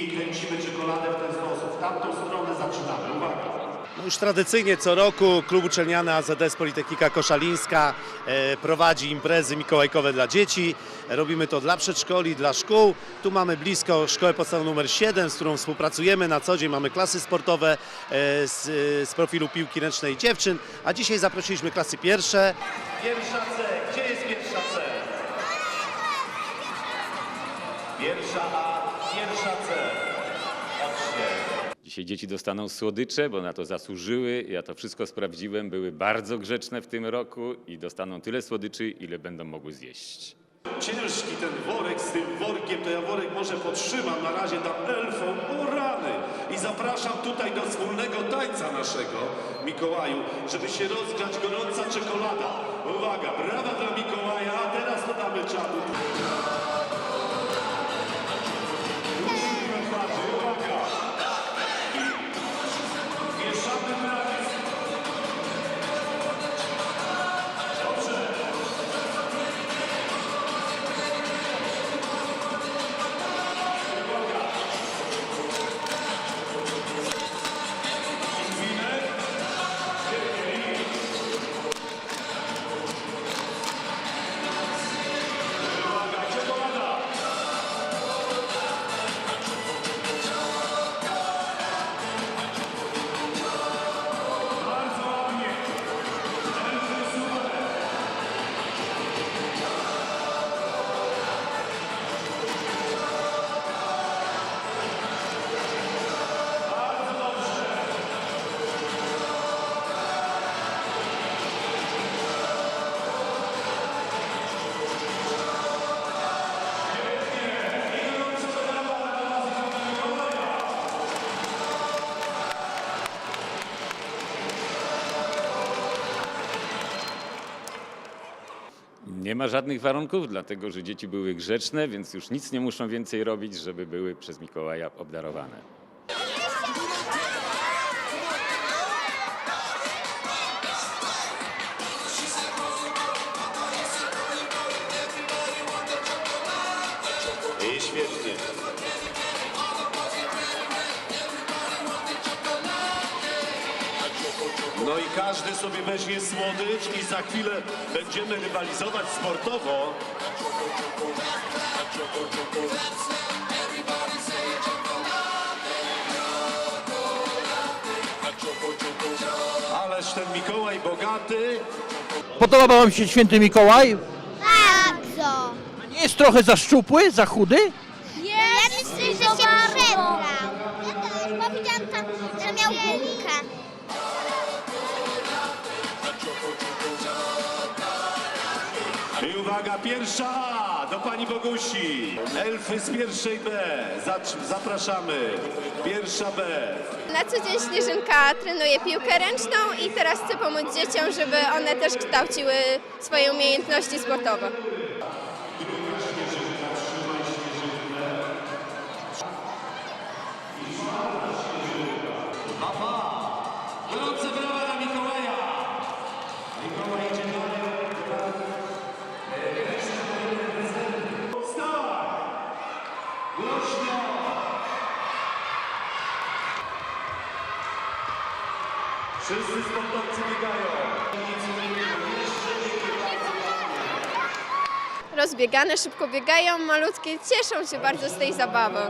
i kręcimy czekoladę w ten sposób. W tamtą stronę zaczynamy. Uwaga. No już tradycyjnie co roku klub uczelniany AZS Politechnika Koszalińska e, prowadzi imprezy mikołajkowe dla dzieci. Robimy to dla przedszkoli, dla szkół. Tu mamy blisko szkołę podstawową nr 7, z którą współpracujemy na co dzień. Mamy klasy sportowe e, z, e, z profilu piłki ręcznej dziewczyn, a dzisiaj zaprosiliśmy klasy pierwsze. Pierwsza C, gdzie jest pierwsza C? Pierwsza A. Dzisiaj dzieci dostaną słodycze, bo na to zasłużyły. Ja to wszystko sprawdziłem. Były bardzo grzeczne w tym roku i dostaną tyle słodyczy, ile będą mogły zjeść. Ciężki ten worek z tym workiem, to ja worek może podtrzymam, na razie dam elfom, o rany! I zapraszam tutaj do wspólnego tańca naszego, Mikołaju, żeby się rozgrzać gorąca czekolada. Uwaga, brawa dla Mikołaja, a teraz dodamy czadu. Nie ma żadnych warunków, dlatego że dzieci były grzeczne, więc już nic nie muszą więcej robić, żeby były przez Mikołaja obdarowane. No i każdy sobie weźmie słodycz i za chwilę będziemy rywalizować sportowo. Ależ ten Mikołaj bogaty. Podoba wam się święty Mikołaj? Bardzo. Nie jest trochę za szczupły, za chudy? I uwaga, pierwsza A do pani Bogusi. Elfy z pierwszej B. Zacz- Zapraszamy. Pierwsza B. Na co dzień Śnieżynka trenuje piłkę ręczną i teraz chce pomóc dzieciom, żeby one też kształciły swoje umiejętności sportowe. Gorące brawa dla Mikołaja. Mikołaj idzie dalej. Wszyscy sportowcy biegają. Rozbiegane, szybko biegają, malutkie, cieszą się bardzo z tej zabawy.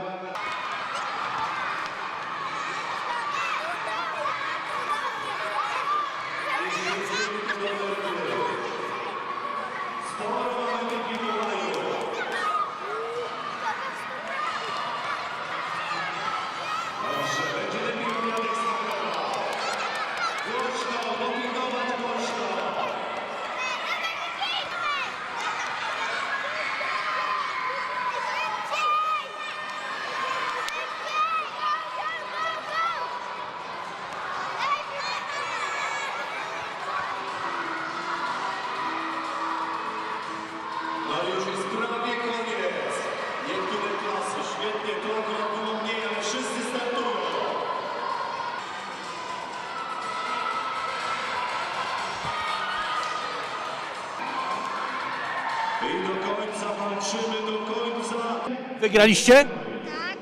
I do końca walczymy, do końca. Wygraliście? Tak.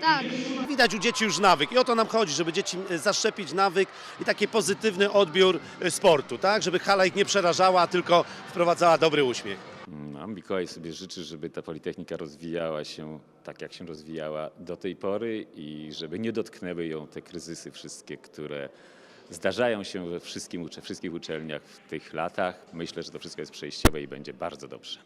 Tak. widać u dzieci już nawyk. I o to nam chodzi, żeby dzieci e, zaszczepić nawyk i taki pozytywny odbiór e, sportu, tak? Żeby hala ich nie przerażała, tylko wprowadzała dobry uśmiech. No, Mikołaj sobie życzy, żeby ta Politechnika rozwijała się tak, jak się rozwijała do tej pory i żeby nie dotknęły ją te kryzysy wszystkie, które zdarzają się we wszystkim, wszystkich uczelniach w tych latach. Myślę, że to wszystko jest przejściowe i będzie bardzo dobrze.